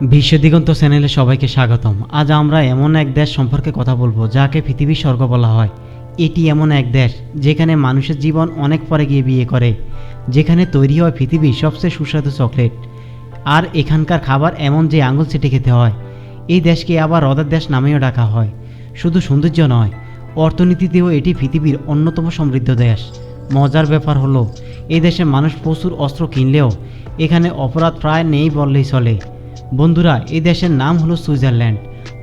বিশ্ব দিগন্ত চ্যানেলে সবাইকে স্বাগতম। আজ আমরা এমন এক দেশ সম্পর্কে কথা বলব, যাকে পৃথিবীর স্বর্গ বলা হয়। এটি এমন এক দেশ, যেখানে মানুষের জীবন অনেক পরে গিয়ে বিয়ে করে, যেখানে তৈরি হয় পৃথিবীর সবচেয়ে সুস্বাদু চকলেট। আর এখানকার খাবার এমন যে আঙুল চেটে খেতে হয়। এই দেশকে আবার হ্রদের দেশ নামেও ডাকা হয়। শুধু সৌন্দর্য নয়, অর্থনীতিতেও এটি পৃথিবীর অন্যতম সমৃদ্ধ দেশ। মজার ব্যাপার হলো এই দেশে মানুষ প্রচুর অস্ত্র কিনলেও এখানে অপরাধ প্রায় নেই বললেই চলে। বন্ধুরা, এই দেশের নাম হলো সুইজারল্যান্ড।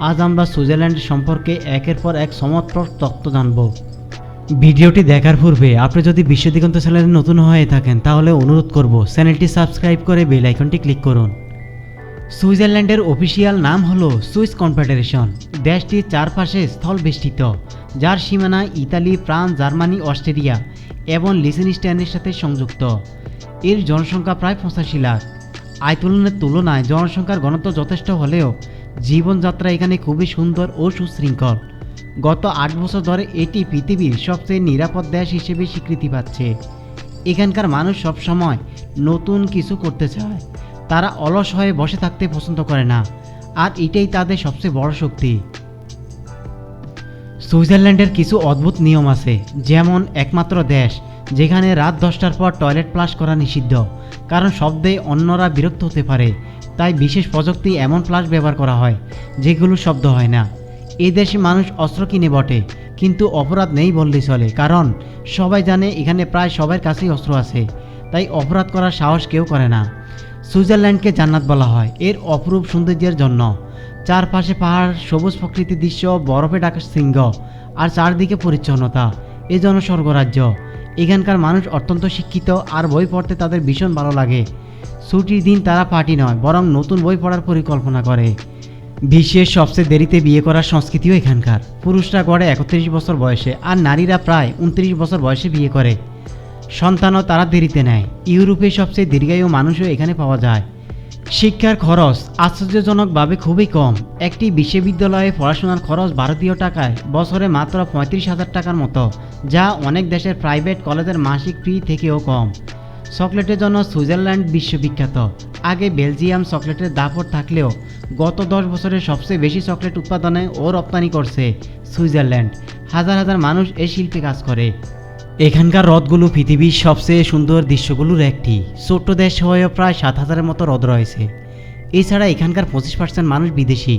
আজ আমরা সুইজারল্যান্ড সম্পর্কে একের পর এক সমর্থক তত্ত্ব জানব। ভিডিওটি দেখার পূর্বে আপনি যদি বিশ্বদিগন্ত চ্যানেলে নতুন হয়ে থাকেন, তাহলে অনুরোধ করব চ্যানেলটি সাবস্ক্রাইব করে বেল আইকনটি ক্লিক করুন। সুইজারল্যান্ডের অফিসিয়াল নাম হলো সুইস কনফেডারেশন, দেশটির চারপাশে স্থল বেষ্টিত, যার সীমানা ইতালি, ফ্রান্স, জার্মানি, অস্ট্রেলিয়া এবং লিসেনস্টাইনের সাথে সংযুক্ত। এর জনসংখ্যা প্রায় পঁচাশি লাখ। আয়তনের তুলনায় জনসংখ্যার ঘনত্ব যথেষ্ট হলেও জীবনযাত্রা এখানে খুবই সুন্দর ও সুশৃঙ্খল। গত আট বছর ধরে এটি পৃথিবীর সবচেয়ে নিরাপদ দেশ হিসেবে স্বীকৃতি পাচ্ছে। এখানকার মানুষ সবসময় নতুন কিছু করতে চায়। তারা অলস হয়ে বসে থাকতে পছন্দ করে না, আর এটাই তাদের সবচেয়ে বড় শক্তি। সুইজারল্যান্ডের কিছু অদ্ভুত নিয়ম আছে, যেমন একমাত্র দেশ যেখানে রাত দশটার পর টয়লেট ফ্লাশ করা নিষিদ্ধ কারণ শব্দে অন্যরা বিরক্ত হতে পারে। তাই বিশেষ প্রযুক্তি এমন ফ্লাশ ব্যবহার করা হয়, যেগুলো শব্দ হয় না। এই দেশে মানুষ অস্ত্র কিনে বটে, কিন্তু অপরাধ নেই বললেই চলে, কারণ সবাই জানে এখানে প্রায় সবার কাছেই অস্ত্র আছে। তাই অপরাধ করার সাহস কেউ করে না। সুইজারল্যান্ডকে জান্নাত বলা হয়, এর অপরূপ সৌন্দর্যের জন্য। চারপাশে পাহাড়, সবুজ প্রকৃতির দৃশ্য, বরফে ঢাকা সিংহ আর চারদিকে পরিচ্ছন্নতা। এ জন্য স্বর্গরাজ্য এখানকার মানুষ অত্যন্ত শিক্ষিত আর বই পড়তে তাদের ভীষণ ভালো লাগে। ছুটির দিন তারা পার্টি নয়, বরং নতুন বই পড়ার পরিকল্পনা করে। বিশ্বের সবচেয়ে দেরিতে বিয়ে করার সংস্কৃতিও এখানকার। পুরুষরা গড়ে একত্রিশ বছর বয়সে, আর নারীরা প্রায় উনত্রিশ বছর বয়সে বিয়ে করে। সন্তানও তারা দেরিতে নেয়। ইউরোপে সবচেয়ে দীর্ঘায়ু মানুষও এখানে পাওয়া যায়। শিক্ষার খরচ আশ্চর্যজনকভাবে খুবই কম। একটি বিশ্ববিদ্যালয়ে পড়াশোনার খরচ ভারতীয় টাকায় বছরে মাত্র পঁয়ত্রিশ হাজার টাকার মতো, যা অনেক দেশের প্রাইভেট কলেজের মাসিক ফি থেকেও কম। চকলেটের জন্য সুইজারল্যান্ড বিশ্ববিখ্যাত। আগে বেলজিয়াম চকলেটের দাপট থাকলেও গত দশ বছরে সবচেয়ে বেশি চকলেট উৎপাদনে ও রপ্তানি করছে সুইজারল্যান্ড। হাজার হাজার মানুষ এই শিল্পে কাজ করে। এখানকার হ্রদগুলো পৃথিবীর সবচেয়ে সুন্দর দৃশ্যগুলোর একটি। ছোট্ট দেশ হয়েও প্রায় সাত হাজারের মতো হ্রদ রয়েছে। এছাড়া এখানকার পঁচিশ পার্সেন্ট মানুষ বিদেশি,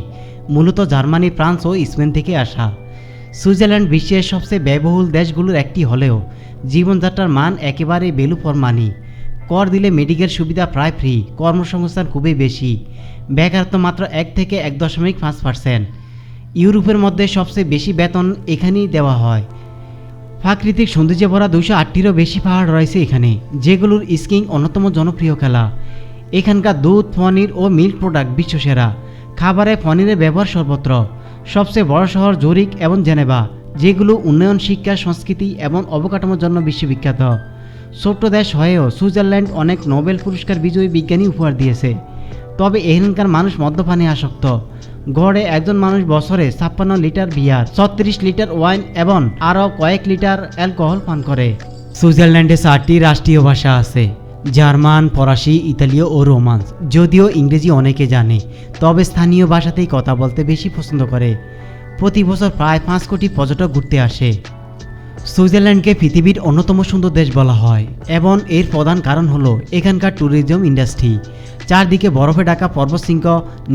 মূলত জার্মানি, ফ্রান্স ও স্পেন থেকে আসা। সুইজারল্যান্ড বিশ্বের সবচেয়ে ব্যয়বহুল দেশগুলোর একটি হলেও জীবনযাত্রার মান একেবারে বেলু ফর মানি কর দিলে মেডিকেল সুবিধা প্রায় ফ্রি, কর্মসংস্থান খুবই বেশি, বেকারত্ব মাত্র এক থেকে এক দশমিক পাঁচ পার্সেন্ট। ইউরোপের মধ্যে সবচেয়ে বেশি বেতন এখানেই দেওয়া হয়। প্রাকৃতিক সৌন্দর্যে ভরা দুশো আটটিরও বেশি পাহাড় রয়েছে এখানে, যেগুলোর স্কিং অন্যতম জনপ্রিয় খেলা। এখানকার দুধ, পনির ও মিল্ক প্রোডাক্ট বিশ্বসেরা। খাবারে পনিরের ব্যবহার সর্বত্র। সবচেয়ে বড় শহর জোরিক এবং জেনেভা, যেগুলো উন্নয়ন, শিক্ষা, সংস্কৃতি এবং অবকাঠামোর জন্য বিশ্ববিখ্যাত। ছোট্ট দেশ হয়েও সুইজারল্যান্ড অনেক নোবেল পুরস্কার বিজয়ী বিজ্ঞানী উপহার দিয়েছে। তবে এখানকার মানুষ মদ্যপানে আসক্ত। গড়ে একজন মানুষ বছরে ছাপ্পান্ন লিটার বিয়ার, ছত্রিশ লিটার ওয়াইন এবং আরও কয়েক লিটার অ্যালকোহল পান করে। সুইজারল্যান্ডে চারটি রাষ্ট্রীয় ভাষা আছে, জার্মান, ফরাসি, ইতালীয় ও রোমান্স যদিও ইংরেজি অনেকে জানে, তবে স্থানীয় ভাষাতেই কথা বলতে বেশি পছন্দ করে। প্রতি বছর প্রায় পাঁচ কোটি পর্যটক ঘুরতে আসে। সুইজারল্যান্ডকে পৃথিবীর অন্যতম সুন্দর দেশ বলা হয়, এবং এর প্রধান কারণ হলো এখানকার ট্যুরিজম ইন্ডাস্ট্রি চারদিকে বরফে ঢাকা পর্বতশৃঙ্গ,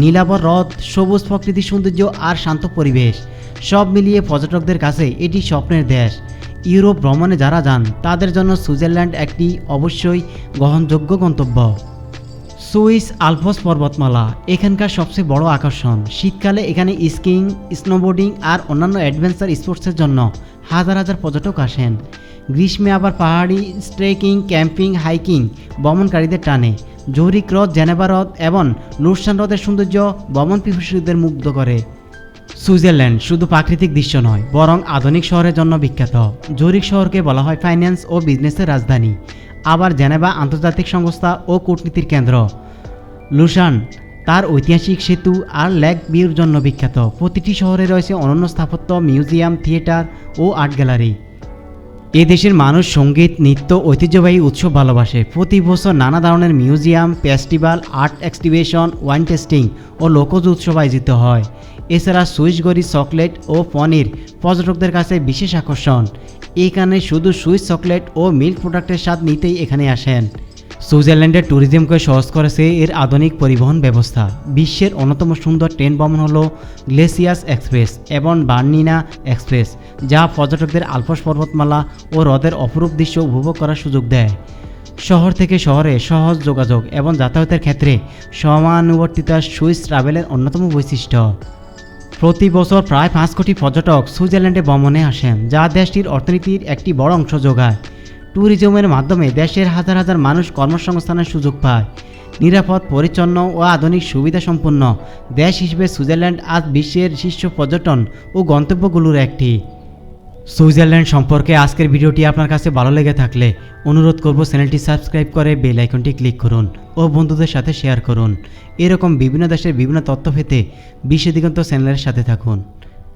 নীলাবর হ্রদ, সবুজ প্রকৃতির সৌন্দর্য আর শান্ত পরিবেশ। সব মিলিয়ে পর্যটকদের কাছে এটি স্বপ্নের দেশ। ইউরোপ ভ্রমণে যারা যান, তাদের জন্য সুইজারল্যান্ড একটি অবশ্যই গ্রহণযোগ্য গন্তব্য। সুইস আলপস পর্বতমালা, এখানকার সবচেয়ে বড় আকর্ষণ। শীতকালে এখানে স্কিং স্নোবোর্ডিং আর অন্যান্য অ্যাডভেঞ্চার স্পোর্টসের জন্য হাজার হাজার পর্যটক আসেন। গ্রীষ্মে আবার পাহাড়ি, স্ট্রেকিং, ক্যাম্পিং, হাইকিং ভ্রমণকারীদের টানে। জৌরিক হ্রদ জেনেভা হ্রদ এবং লুরসান হ্রদের সৌন্দর্য ভ্রমণ পিপাসুদের মুগ্ধ করে। সুইজারল্যান্ড শুধু প্রাকৃতিক দৃশ্য নয়, বরং আধুনিক শহরের জন্য বিখ্যাত। জৌরিক শহরকে বলা হয় ফাইন্যান্স ও বিজনেসের রাজধানী। আবার জেনেভা আন্তর্জাতিক সংস্থা ও কূটনীতির কেন্দ্র। লুসান তার ঐতিহাসিক সেতু আর লেক ভিউর জন্য বিখ্যাত। প্রতিটি শহরে রয়েছে অনন্য স্থাপত্য, মিউজিয়াম, থিয়েটার ও আর্ট গ্যালারি। এ দেশের মানুষ সংগীত, নৃত্য, ঐতিহ্যবাহী উৎসব ভালোবাসে। প্রতি বছর নানা ধরনের museum festival art exhibition, wine tasting ও লোকজ উৎসব আয়োজিত হয়। এছাড়া সুইস গরি চকলেট ও পনির পর্যটকদের কাছে বিশেষ আকর্ষণ। এখানে শুধু সুইস চকলেট ও মিল্ক প্রোডাক্টের স্বাদ নিতেই এখানে আসেন। সুইজারল্যান্ডের ট্যুরিজমকে সহজ করেছে এর আধুনিক পরিবহন ব্যবস্থা। বিশ্বের অন্যতম সুন্দর ট্রেন ভ্রমণ হল গ্লেসিয়াস এক্সপ্রেস এবং বার্নিনা এক্সপ্রেস, যা পর্যটকদের আলপস পর্বতমালা ও হ্রদের অপরূপ দৃশ্য উপভোগ করার সুযোগ দেয়। শহর থেকে শহরে সহজ যোগাযোগ এবং যাতায়াতের ক্ষেত্রে সমানুবর্তিতা সুইস ট্রাভেলের অন্যতম বৈশিষ্ট্য। প্রতি বছর প্রায় পাঁচ কোটি পর্যটক সুইজারল্যান্ডে ভ্রমণে আসেন, যা দেশটির অর্থনীতির একটি বড় অংশ যোগায়। ট্যুরিজমের মাধ্যমে দেশের হাজার হাজার মানুষ কর্মসংস্থানের সুযোগ পায়। নিরাপদ, পরিচ্ছন্ন ও আধুনিক সুবিধা সম্পন্ন দেশ হিসেবে সুইজারল্যান্ড আজ বিশ্বের শীর্ষ পর্যটন ও গন্তব্যগুলোর একটি। সুইজারল্যান্ড সম্পর্কে আজকের ভিডিওটি আপনার কাছে ভালো লেগে থাকলে অনুরোধ করব চ্যানেলটি সাবস্ক্রাইব করে বেল আইকনটি ক্লিক করুন ও বন্ধুদের সাথে শেয়ার করুন। এরকম বিভিন্ন দেশের বিভিন্ন তথ্য পেতে বিশ্ব দিগন্ত চ্যানেলের সাথে থাকুন।